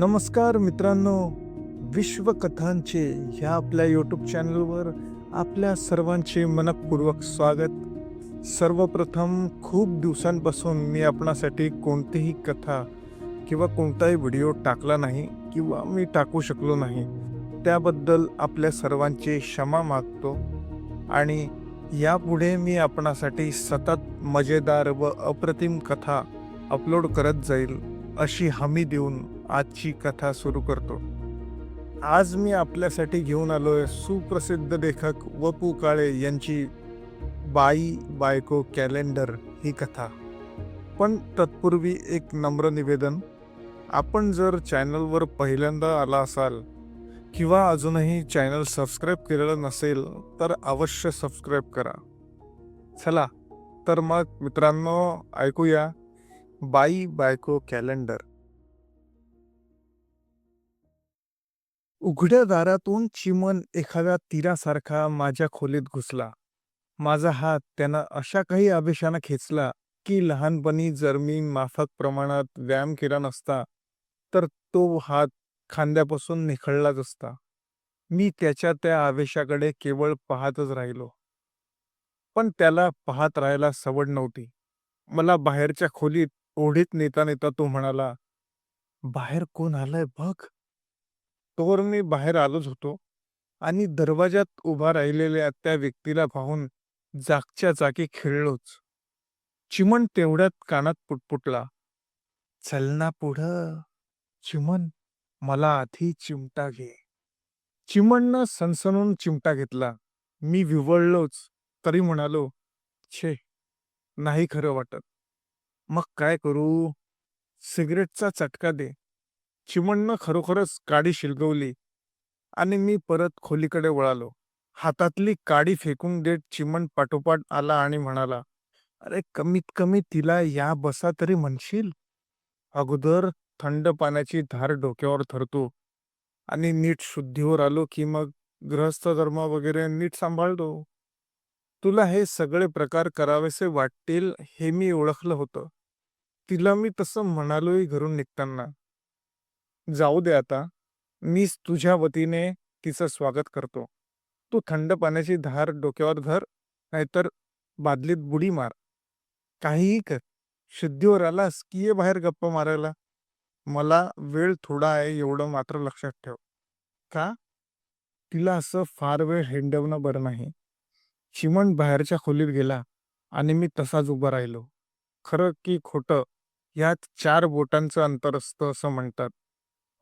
नमस्कार मित्रांनो विश्वकथांचे ह्या आपल्या यूट्यूब चॅनलवर आपल्या सर्वांचे मनपूर्वक स्वागत. सर्वप्रथम खूप दिवसांपासून मी आपणासाठी कोणतीही कथा किंवा कोणताही व्हिडिओ टाकला नाही किंवा मी टाकू शकलो नाही. त्याबद्दल आपल्या सर्वांची क्षमा मागतो आणि यापुढे मी आपणासाठी सतत मजेदार व अप्रतिम कथा अपलोड करत जाईल. अशी हमी देऊन आजची कथा सुरू करतो. आज मी आपल्यासाठी घेऊन आलो आहे सुप्रसिद्ध लेखक वपू काळे यांची बाई बायको कॅलेंडर ही कथा. पण तत्पूर्वी एक नम्र निवेदन. आपण जर चॅनलवर पहिल्यांदा आला असाल किंवा अजूनही चॅनल सबस्क्राईब केलेलं नसेल तर अवश्य सबस्क्राईब करा. चला तर मग मित्रांनो ऐकूया बाई बायको कॅलेंडर उघड्या दारातून चिमन एखाद्या तीरासारखा माझ्या खोलीत घुसला. माझा हात त्यानं अशा काही आवेशानं खेचला की लहानपणी जर मी माफक प्रमाणात व्यायाम केला नसता तर तो हात खांद्यापासून निखळलाच असता. मी त्याच्या त्या आवेशाकडे केवळ पाहतच राहिलो. पण त्याला पाहत राहायला सवड नव्हती. मला बाहेरच्या खोलीत ओढीत नेता नेता तो म्हणाला बाहेर कोण आलंय बघ. तोवर मी बाहेर आलोच होतो आणि दरवाजात उभा राहिलेल्या त्या व्यक्तीला पाहून जागच्या जागी खेळलोच. चिमण तेवढ्यात कानात पुटपुटला चल ना पुढं चिमण मला आधी चिमटा घे. चिमणनं सनसणून चिमटा घेतला. मी विवळलोच तरी म्हणालो छे नाही खरं वाटत. मग काय करू? सिगरेटचा चटका दे. चिमणनं खरोखरच काडी शिलगवली आणि मी परत खोलीकडे वळालो. हातातली काडी फेकून देत चिमण पाठोपाठ आला आणि म्हणाला अरे कमीत कमी तिला या बसा तरी म्हणशील? अगोदर थंड पाण्याची धार डोक्यावर धरतो आणि नीट शुद्धीवर आलो की मग गृहस्थ धर्म वगैरे नीट सांभाळतो. तुला हे सगळे प्रकार करावेसे वाटतील हे मी ओळखलं होतं. तिला मी तसं म्हणालोही घरून निघताना जाऊ दे आता मीच तुझ्या वतीने तिचं स्वागत करतो. तू थंड पाण्याची धार डोक्यावर धर नाहीतर बादलीत बुडी मार. काहीही कर. शुद्धीवर आलास की ये बाहेर गप्पा मारायला. मला वेळ थोडा आहे एवढं मात्र लक्षात ठेव. का? तिला असं फार वेळ हेंडवणं बरं नाही. चिमण बाहेरच्या खोलीत गेला आणि मी तसाच उभा राहिलो. खरं की खोटं यात चार बोटांचं अंतर असतं असं म्हणतात.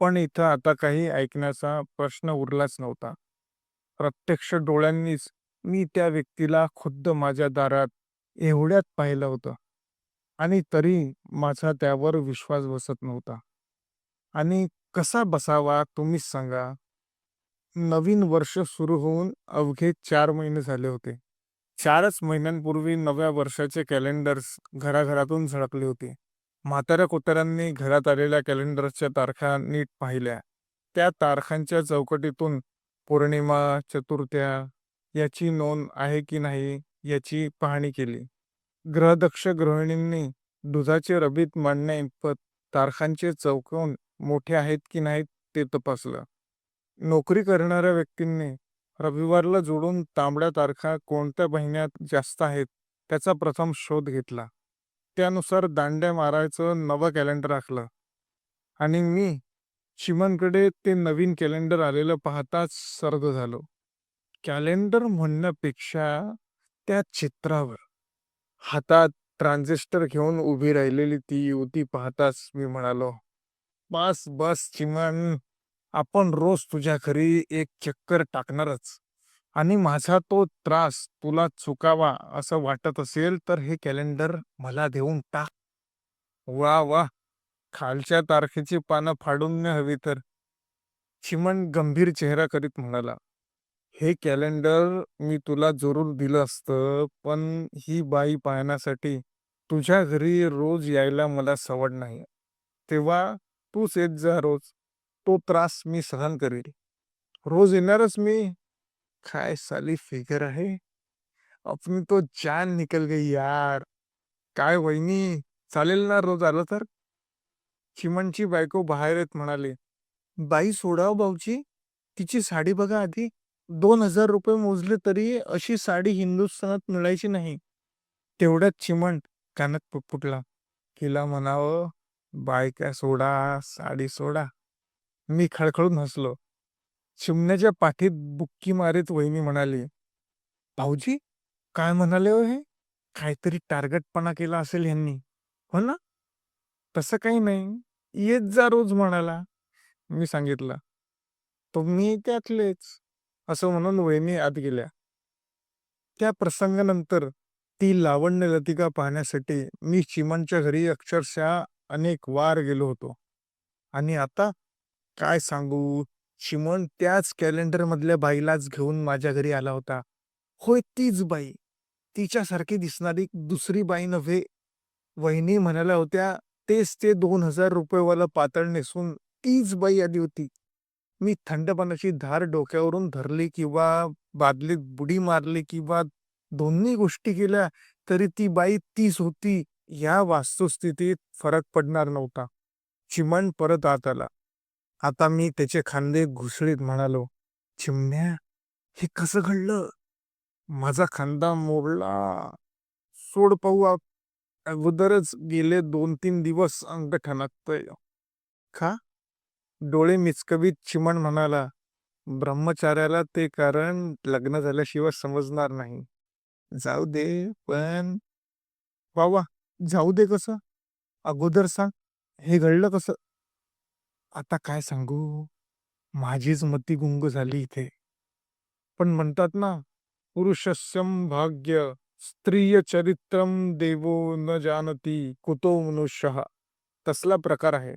पण इथं आता काही ऐकण्याचा प्रश्न उरलाच नव्हता. प्रत्यक्ष डोळ्यांनीच मी त्या व्यक्तीला खुद्द माझ्या दारात एवढ्यात पाहिलं होतं. आणि तरी माझा त्यावर विश्वास बसत नव्हता. आणि कसा बसावा तुम्हीच सांगा. नवीन वर्ष सुरू होऊन अवघे चार महिने झाले होते. चारच महिन्यांपूर्वी नव्या वर्षाचे कॅलेंडर्स घराघरातून झळकले होते. म्हाताऱ्या कोताऱ्यांनी घरात आलेल्या कॅलेंडरच्या तारखा नीट पाहिल्या. त्या तारखांच्या चौकटीतून पौर्णिमा चतुर्थ्या याची नोंद आहे की नाही याची पाहणी केली. ग्रहदक्ष गृहिणींनी दुधाचे रबीत मांडण्याइतपत तारखांचे चौकोन मोठे आहेत की नाहीत ते तपासलं. नोकरी करणाऱ्या व्यक्तींनी रविवारला जोडून तांबड्या तारखा कोणत्या महिन्यात जास्त आहेत त्याचा प्रथम शोध घेतला. त्यानुसार दांड्या मारायचं नवं कॅलेंडर आखलं. आणि मी चिमनकडे ते नवीन कॅलेंडर आलेलं पाहताच सर्द झालो. कॅलेंडर म्हणण्यापेक्षा त्या चित्रावर हातात ट्रान्झिस्टर घेऊन उभी राहिलेली ती युवती पाहताच मी म्हणालो बस बस चिमन आपण रोज तुझ्या घरी एक चक्कर टाकणारच. आणि माझा तो त्रास तुला चुकावा असं वाटत असेल तर हे कॅलेंडर मला देऊन टाक. वा वा. खालच्या तारखेची पानं फाडून न हवी तर. चिमण गंभीर चेहरा करीत म्हणाला हे कॅलेंडर मी तुला जरूर दिलं असतं पण ही बाई पाहण्यासाठी तुझ्या घरी रोज यायला मला सवड नाही. तेव्हा तूच येत जा रोज. तो त्रास मी सहन करेल रोज येणारच मी. काय साली फिगर आहे अपनी तो जान निकल गई यार। काय वहिनी चालेल ना रोज आलं तर? चिमणची बायको बाहेर येत म्हणाली बाई सोडाव हो भाऊजी तिची साडी बघा आधी. दोन हजार रुपये मोजले तरी अशी साडी हिंदुस्थानात मिळायची नाही. तेवढ्यात चिमण कानात पुटपुटला तिला म्हणावं बायका सोडा साडी सोडा. मी खळखळून हसलो. चिमण्याच्या पाठीत बुक्की मारीत वहिनी म्हणाली भाऊजी काय म्हणाले हो हे? काहीतरी टार्गेटपणा केला असेल यांनी हो ना? तसं काही नाही येत जा रोज म्हणाला. मी सांगितलं तुम्ही त्यातलेच असं म्हणून वहिनी आत गेल्या. त्या प्रसंगानंतर ती लावण्य लतिका पाहण्यासाठी मी चिमणच्या घरी अक्षरशः अनेक वार गेलो होतो. आणि आता काय सांगू? शिमोन त्याच कॅलेंडर मधल्या बाईलाच घेऊन माझ्या घरी आला होता. होय तीच बाई. तिच्यासारखी दिसणारी दुसरी बाई नव्हे. वहिनी म्हणाल्या होत्या तेच ते दोन हजार रुपयेवाला पातळ नेसून तीच बाई आली होती. मी थंडपणाची धार डोक्यावरून धरली किंवा बादलीत बुडी मारली किंवा दोन्ही गोष्टी केल्या तरी ती बाई तीच होती. या वास्तुस्थितीत फरक पडणार नव्हता. चिमण परत आत आला. आता मी त्याचे खांदे घुसळीत म्हणालो चिमण्या हे कसं घडलं? माझा खांदा मोडला. सोड पाहू अगोदरच गेले दोन तीन दिवस अंग ठणकतय का? डोळे मिचकवीत चिमण म्हणाला ब्रह्मचार्याला ते कारण लग्न झाल्याशिवाय समजणार नाही. जाऊ दे पण वा वा जाऊ दे कसं? अगोदर सांग हे घडलं कसं? आता काय सांगू? माझीच मती गुंग झाली इथे. पण म्हणतात ना पुरुषस्यम भाग्य स्त्रिय चरित्रम देवो न जानती कुतो मनुष्य. तसला प्रकार आहे.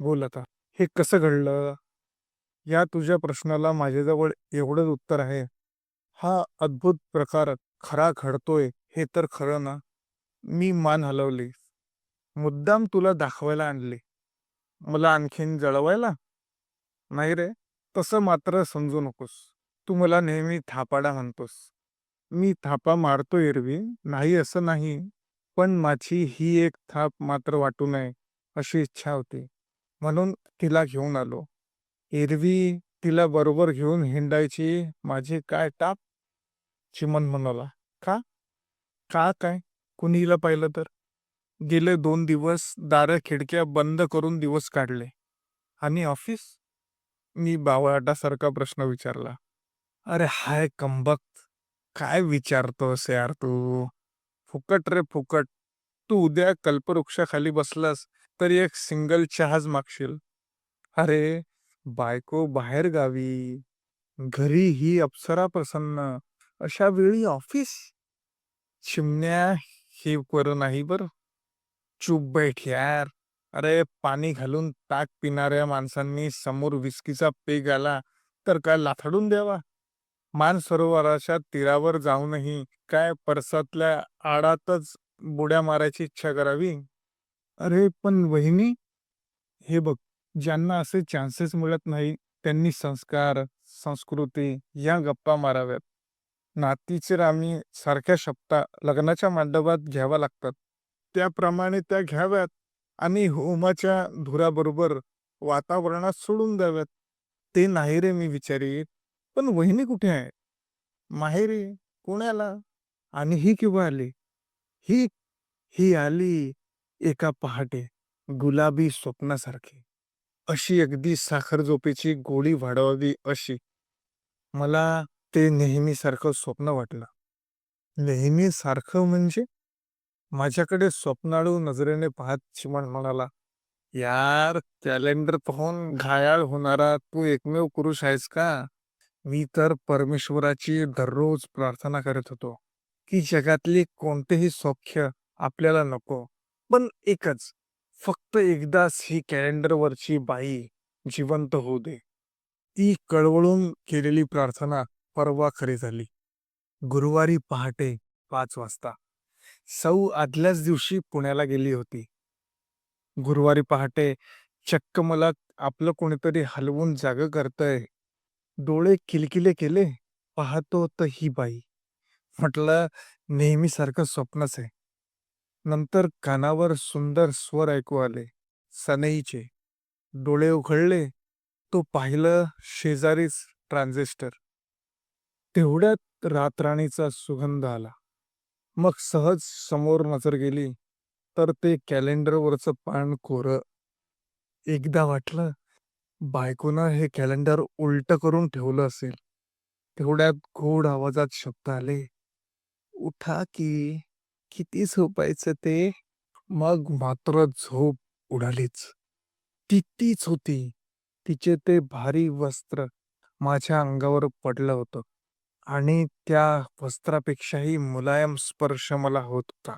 बोल आता. हे कसं घडलं? या तुझ्या प्रश्नाला माझ्याजवळ एवढंच उत्तर आहे. हा अद्भुत प्रकार खरा घडतोय हे तर खरं ना. मी मान हलवली मुद्दाम तुला दाखवायला आणले. मला आणखीन जळवायला? नाही रे तसं मात्र समजू नकोस. तू मला नेहमी थापाडा म्हणतोस. मी थापा मारतो एरवी नाही असं नाही पण माझी ही एक थाप मात्र वाटू नये अशी इच्छा होती. म्हणून तिला घेऊन आलो. एरवी तिला बरोबर घेऊन हिंडायची माझी काय टाप? चिमन म्हणाला का? का काय? कुणीला पाहिलं तर? गेले दोन दिवस दारं खिडक्या बंद करून दिवस काढले. आणि ऑफिस? मी बावळाटासारखा प्रश्न विचारला. अरे हाय कंबक्त काय विचारतोस यार तू? फुकट रे फुकट. तू उद्या कल्पवृक्षाखाली बसलास तरी एक सिंगल चहाच मागशील. अरे बायको बाहेर गावी. घरी ही अप्सरा प्रसन्न. अशा वेळी ऑफिस? चिमण्या हे बरं नाही बरं. चुप बैठ यार. अरे पाणी घालून ताक पिणाऱ्या माणसांनी समोर विस्कीचा पेग आला तर काय लाथडून द्यावा? मान सरोवराच्या तीरावर जाऊनही काय परसातल्या आडातच बुड्या मारायची इच्छा करावी? अरे पण वहिनी हे बघ ज्यांना असे चान्सेस मिळत नाही त्यांनी संस्कार संस्कृती या गप्पा माराव्यात. नातीचे रामी सारख्या शब्दा लग्नाच्या मंडपात घ्याव्या लागतात. त्याप्रमाणे त्या घ्याव्यात आणि होमाच्या धुराबरोबर वातावरणात सोडून द्याव्यात. ते नाही रे मी विचारीत पण वहिनी कुठे आहे माहेरी कोणाला? आणि ही किंवा आली? ही ही आली एका पहाटे गुलाबी स्वप्नासारखी. अशी अगदी साखर झोपेची गोळी वाढवावी अशी. मला ते नेहमीसारखं स्वप्न वाटलं. नेहमी सारखं म्हणजे माझ्याकडे स्वप्नाळू नजरेने पाहत चिमण म्हणाला यार कॅलेंडर पाहून घायाळ होणारा तू एकमेव पुरुष आहेस का? मी तर परमेश्वराची दररोज प्रार्थना करत होतो की जगातले कोणतेही सौख्य आपल्याला नको पण एकच फक्त एकदाच ही कॅलेंडरवरची बाई जिवंत होऊ दे. ती कळवळून केलेली प्रार्थना परवा खरी झाली. गुरुवारी पहाटे पाच वाजता. सौ आदल्याच दिवशी पुण्याला गेली होती. गुरुवारी पहाटे चक्क मला आपलं कोणीतरी हलवून जाग करतय. डोळे किलकिले केले पाहतो तर ही बाई. म्हटलं नेहमीसारखं स्वप्नच आहे. नंतर कानावर सुंदर स्वर ऐकू आले सनईचे. डोळे उघडले तो पाहिलं शेजारीच ट्रान्झिस्टर. तेवढ्यात रातराणीचा सुगंध आला. मग सहज समोर नजर गेली तर ते कॅलेंडरवरचं पान कोरं एकदा वाटलं बायकोनं हे कॅलेंडर उलट करून ठेवलं असेल. तेवढ्यात गोड आवाजात शब्द आले उठा की किती झोपायचं ते? मग मात्र झोप उडालीच. ती तीच होती. तिचे ते भारी वस्त्र माझ्या अंगावर पडलं होतं. आणि त्या वस्त्रापेक्षाही मुलायम स्पर्श मला होत होता.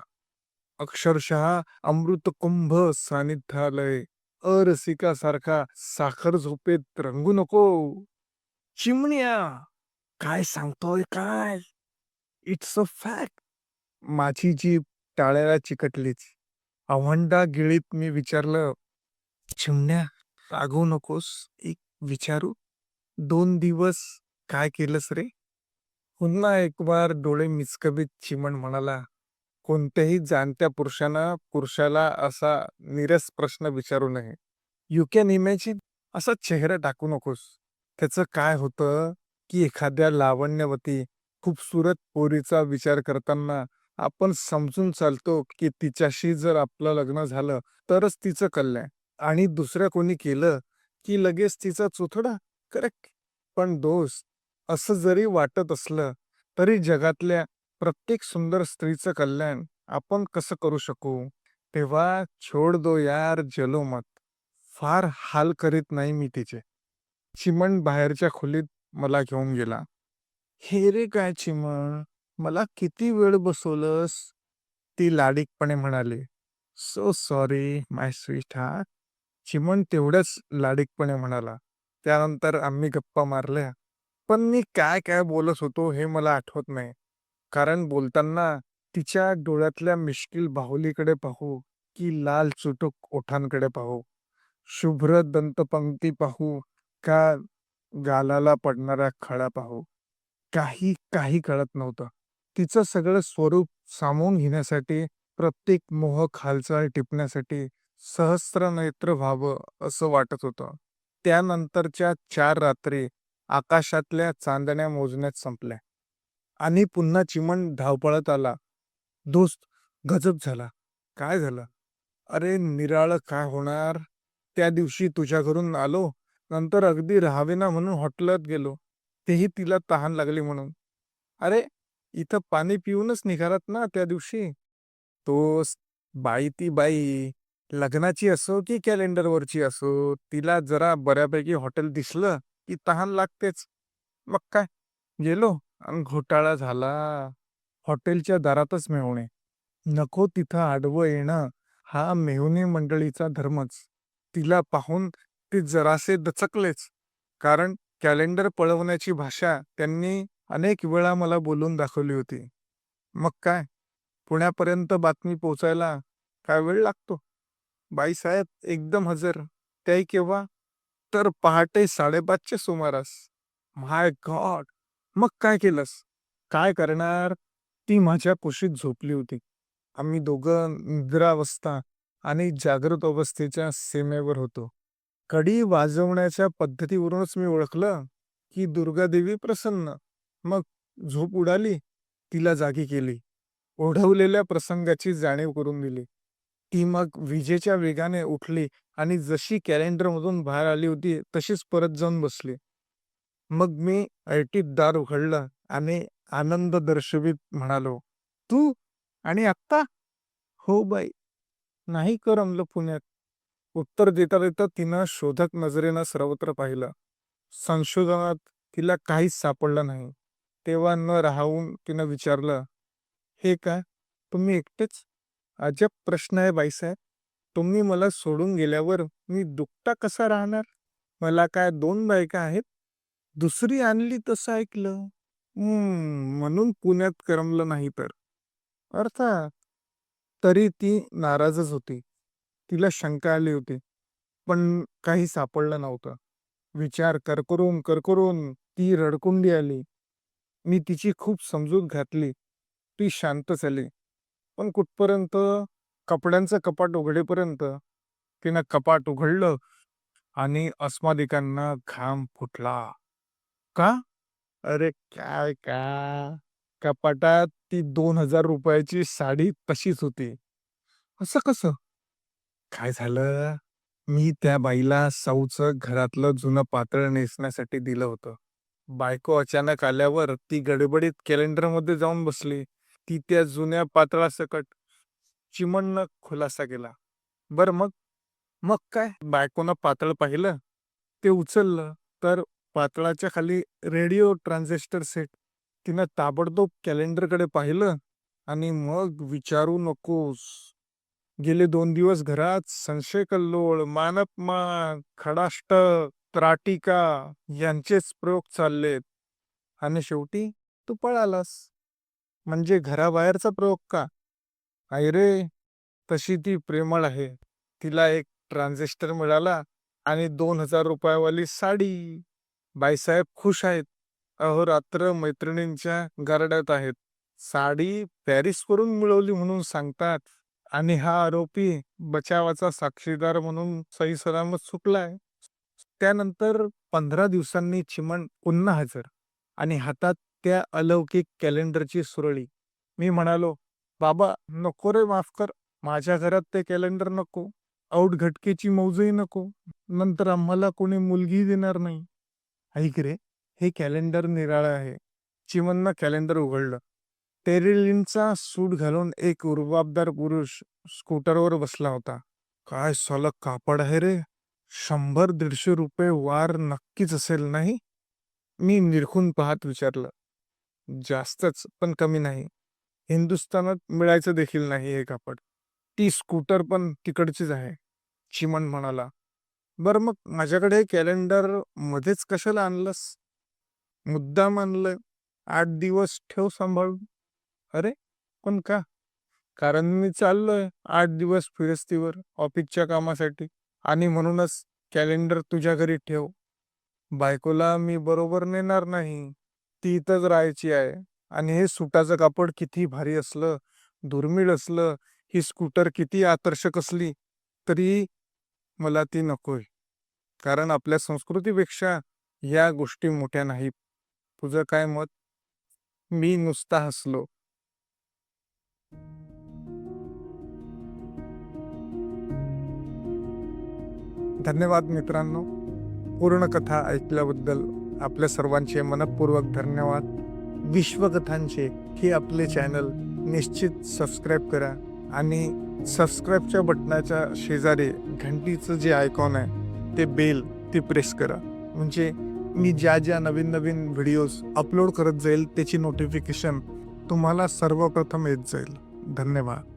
अक्षरशः अमृतकुंभ सानिध्यालय अरसिकासारखा साखर झोपेत रंगू नको. चिमण्या काय सांगतोय काय? इट्स अ फॅक्ट माझी जीभ टाळ्याला चिकटलीच. अवंडा गिळीत मी विचारलं चिमण्या रागवू नकोस एक विचारू? दोन दिवस काय केलंस रे? पुन्हा एक बार डोळे मिचकबीत चिमण म्हणाला कोणत्याही जाणत्या पुरुषानं पुरुषाला असा निरस प्रश्न विचारू नये. यू कॅन इमॅजिन असा चेहरा टाकू नकोस. त्याचं काय होतं? की एखाद्या लावण्यवती खूपसुरत पोरीचा विचार करताना आपण समजून चालतो की तिच्याशी जर आपलं लग्न झालं तरच तिचं कल्याण. आणि दुसऱ्या कोणी केलं की लगेच तिचा चुथडा. करेक्ट. पण दोस्त असं जरी वाटत असलं तरी जगातल्या प्रत्येक सुंदर स्त्रीचं कल्याण आपण कसं करू शकू? तेव्हा छोड दो यार जलो मत. फार हाल करीत नाही मी तिचे. चिमण बाहेरच्या खोलीत मला घेऊन गेला. हे रे काय चिमण? मला किती वेळ बसवलंस? ती लाडीकपणे म्हणाली. सो सॉरी माय स्वीट हा चिमण तेवढंच लाडीकपणे म्हणाला. त्यानंतर आम्ही गप्पा मारल्या. पण मी काय काय बोलत होतो हे मला आठवत नाही. कारण बोलताना तिच्या डोळ्यातल्या मिश्किल बाहुलीकडे पाहू की लाल चुटूक ओठांकडे पाहू. शुभ्र दंतपंक्ती पाहू का गालाला पडणारा खळा पाहू. काही काही कळत नव्हतं. तिचं सगळं स्वरूप सामावून घेण्यासाठी प्रत्येक मोहक हालचाल टिपण्यासाठी सहस्र नेत्र व्हावं असं वाटत होतं. त्यानंतरच्या चार रात्री आकाशातल्या चांदण्या मोजण्यात संपल्या. आणि पुन्हा चिमण धावपळत आला. दोस्त गजब झाला. काय झालं? अरे निराळ काय होणार? त्या दिवशी तुझ्या घरून आलो. नंतर अगदी राहावे ना म्हणून हॉटेलात गेलो. तेही तिला तहान लागली म्हणून. अरे इथं पाणी पिऊनच निघालात ना त्या दिवशी? तो बाई ती बाई. लग्नाची असो की कॅलेंडरवरची असो तिला जरा बऱ्यापैकी हॉटेल दिसलं. की तहान लागतेच. मग काय? गेलो आणि घोटाळा झाला. हॉटेलच्या दारातच मेहुणे. नको तिथं आडवं येणं. हा मेहुणे मंडळीचा धर्मच. तिला पाहून ते जरासे दचकलेच. कारण कॅलेंडर पळवण्याची भाषा त्यांनी अनेक वेळा मला बोलून दाखवली होती. मग काय? पुण्यापर्यंत बातमी पोचायला काय वेळ लागतो? बाईसाहेब एकदम हजर. त्याही केव्हा? तर पहाटे साडेपाचच्या सुमारास. My god! मग काय केलंस? काय करणार? ती माझ्या कुशीत झोपली होती. आम्ही दोघं निद्रावस्था आणि जागृत अवस्थेच्या सीमेवर होतो. कडी वाजवण्याच्या पद्धतीवरूनच मी ओळखलं की दुर्गादेवी प्रसन्न. मग झोप उडाली तिला जागी केली. ओढवलेल्या प्रसंगाची जाणीव करून दिली. ती मग विजेच्या वेगाने उठली आणि जशी कॅलेंडरमधून बाहेर आली होती तशीच परत जाऊन बसली. मग मी ऐटीत दार उघडलं आणि आनंद दर्शवित म्हणालो तू आणि आत्ता? हो बाई नाही करमलं पुण्यात. उत्तर देता देता तिनं शोधक नजरेनं सर्वत्र पाहिलं. संशोधनात तिला काहीच सापडलं नाही. तेव्हा न राहून तिनं विचारलं हे काय? तुम्ही एकटेच? अजब प्रश्न आहे बाईसाहेब तुम्ही मला सोडून गेल्यावर मी दुखता कसा राहणार? मला काय दोन बायका आहेत? दुसरी आणली तसं ऐकलं? म्हणून पुण्यात करमलं नाही तर. अर्थात तरी ती नाराजच होती. तिला शंका आली होती. पण काही सापडलं नव्हतं. विचार करकरून करकरून ती रडकुंडी आली. मी तिची खूप समजूत घातली. ती शांत झाली पण कुठपर्यंत? कपड्यांचं कपाट उघडेपर्यंत. तिनं कपाट उघडलं आणि अस्मादिकांना घाम फुटला. का? अरे काय का कपाटात ती दोन हजार रुपयाची साडी तशीच होती. असं कसं? काय झालं? मी त्या बाईला साऊचं घरातलं जुनं पातळ नेसण्यासाठी दिलं होतं. बायको अचानक आल्यावर ती गडबडीत कॅलेंडरमध्ये जाऊन बसली. ती त्या जुन्या पातळासकट चिमणनं खुलासा केला. बर मग? मग काय? बायकोनं पातळ पाहिलं ते उचललं तर पातळाच्या खाली रेडिओ ट्रान्झिस्टर सेट. तिनं ताबडतोब कॅलेंडरकडे पाहिलं आणि मग विचारू नकोस. गेले दोन दिवस घरात संशय कल्लोळ मानपमान खडाष्ट त्राटिका यांचेच प्रयोग चाललेत. आणि शेवटी तू पळालास. म्हणजे घराबाहेरचा प्रयोग का? आई रे तशी ती प्रेमळ आहे. तिला एक ट्रान्झिस्टर मिळाला आणि दोन हजार रुपयावाली साडी. बाईसाहेब खुश आहेत. अहोरात्र मैत्रिणींच्या गारड्यात आहेत. साडी पॅरिसवरून मिळवली म्हणून सांगतात आणि हा आरोपी बचावाचा साक्षीदार म्हणून सही सलामत सुटलाय त्यानंतर पंधरा दिवसांनी चिमण पुन्हा हजर आणि हातात त्या अलौकिक कॅलेंडरची सुरळी. मी म्हणालो बाबा नको रे माफ कर. माझ्या घरात ते कॅलेंडर नको. औट घटकेची मौजही नको. नंतर आम्हाला कोणी मुलगी देणार नाही. ऐक रे हे कॅलेंडर निराळं आहे. चिमननं कॅलेंडर उघडलं. टेरिलिनचा सूट घालून एक रुबाबदार पुरुष स्कूटरवर बसला होता. काय सलग कापड आहे रे? शंभर दीडशे रुपये वार नक्कीच असेल नाही? मी निरखून पाहत विचारलं. जास्तच पण कमी नाही. हिंदुस्थानात मिळायचं देखील नाही हे कापड. ती स्कूटर पण तिकडचीच आहे चिमण म्हणाला. बरं मग माझ्याकडे कॅलेंडर मध्येच कशाला आणलंस? मुद्दाम आणलं आठ दिवस ठेव सांभाळून. अरे पण का? कारण मी चाललोय आठ दिवस फिरस्तीवर ऑफिसच्या कामासाठी. आणि म्हणूनच कॅलेंडर तुझ्या घरी ठेव. बायकोला मी बरोबर नेणार नाही. ती इथंच राहायची आहे. आणि हे सुटाचं कापड किती भारी असलं दुर्मिळ असलं ही स्कूटर किती आकर्षक असली तरी मला ती नकोय. कारण आपल्या संस्कृतीपेक्षा या गोष्टी मोठ्या नाहीत. तुझं काय मत? मी नुसता हसलो. धन्यवाद मित्रांनो. पूर्ण कथा ऐकल्याबद्दल आपल्या सर्वांचे मनपूर्वक धन्यवाद. विश्वकथांचे हे आपले चॅनल निश्चित सबस्क्राईब करा आणि सबस्क्राईबच्या बटनाच्या शेजारी घंटीचं जे आयकॉन आहे ते बेल ते प्रेस करा. म्हणजे मी ज्या ज्या नवीन नवीन व्हिडिओज अपलोड करत जाईल त्याची नोटिफिकेशन तुम्हाला सर्वप्रथम येत जाईल. धन्यवाद.